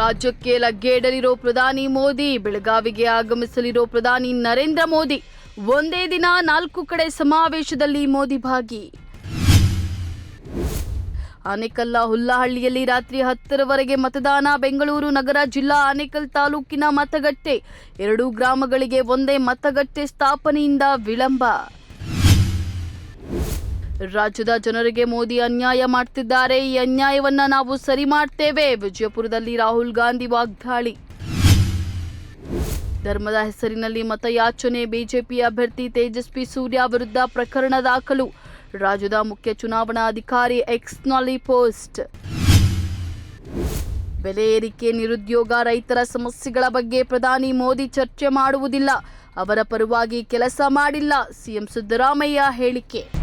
ರಾಜ್ಯಕ್ಕೆ ಲಗ್ಗೆಡಲಿರೋ ಪ್ರಧಾನಿ ಮೋದಿ, ಬೆಳಗಾವಿಗೆ ಆಗಮಿಸಲಿರೋ ಪ್ರಧಾನಿ ನರೇಂದ್ರ ಮೋದಿ, ಒಂದೇ ದಿನ ನಾಲ್ಕು ಕಡೆ ಸಮಾವೇಶದಲ್ಲಿ ಮೋದಿ ಭಾಗಿ. ಆನೇಕಲ್ಲ ಹುಲ್ಲಹಳ್ಳಿಯಲ್ಲಿ ರಾತ್ರಿ ಹತ್ತರವರೆಗೆ ಮತದಾನ, ಬೆಂಗಳೂರು ನಗರ ಜಿಲ್ಲಾ ಆನೇಕಲ್ ತಾಲೂಕಿನ ಮತಗಟ್ಟೆ, ಎರಡೂ ಗ್ರಾಮಗಳಿಗೆ ಒಂದೇ ಮತಗಟ್ಟೆ ಸ್ಥಾಪನೆಯಿಂದ ವಿಳಂಬ. ರಾಜ್ಯದ ಜನರಿಗೆ ಮೋದಿ ಅನ್ಯಾಯ ಮಾಡ್ತಿದ್ದಾರೆ. ಈ ಅನ್ಯಾಯವನ್ನ ನಾವು ಸರಿ ಮಾಡ್ತೇವೆ. ವಿಜಯಪುರದಲ್ಲಿ ರಾಹುಲ್ ಗಾಂಧಿ ವಾಗ್ದಾಳಿ. ಧರ್ಮದ ಹೆಸರಿನಲ್ಲಿ ಮತಯಾಚನೆ, ಬಿಜೆಪಿ ಅಭ್ಯರ್ಥಿ ತೇಜಸ್ವಿ ಸೂರ್ಯ ವಿರುದ್ಧ ಪ್ರಕರಣ ದಾಖಲು. ರಾಜ್ಯದ ಮುಖ್ಯ ಚುನಾವಣಾ ಅಧಿಕಾರಿ ಎಕ್ಸ್ ಎಕ್ಸ್ನಲ್ಲಿ ಪೋಸ್ಟ್. ಬೆಲೆ ಏರಿಕೆ, ನಿರುದ್ಯೋಗ, ರೈತರ ಸಮಸ್ಯೆಗಳ ಬಗ್ಗೆ ಪ್ರಧಾನಿ ಮೋದಿ ಚರ್ಚೆ ಮಾಡುವುದಿಲ್ಲ. ಅವರ ಪರವಾಗಿ ಕೆಲಸ ಮಾಡಿಲ್ಲ. ಸಿಎಂ ಸಿದ್ದರಾಮಯ್ಯ ಹೇಳಿಕೆ.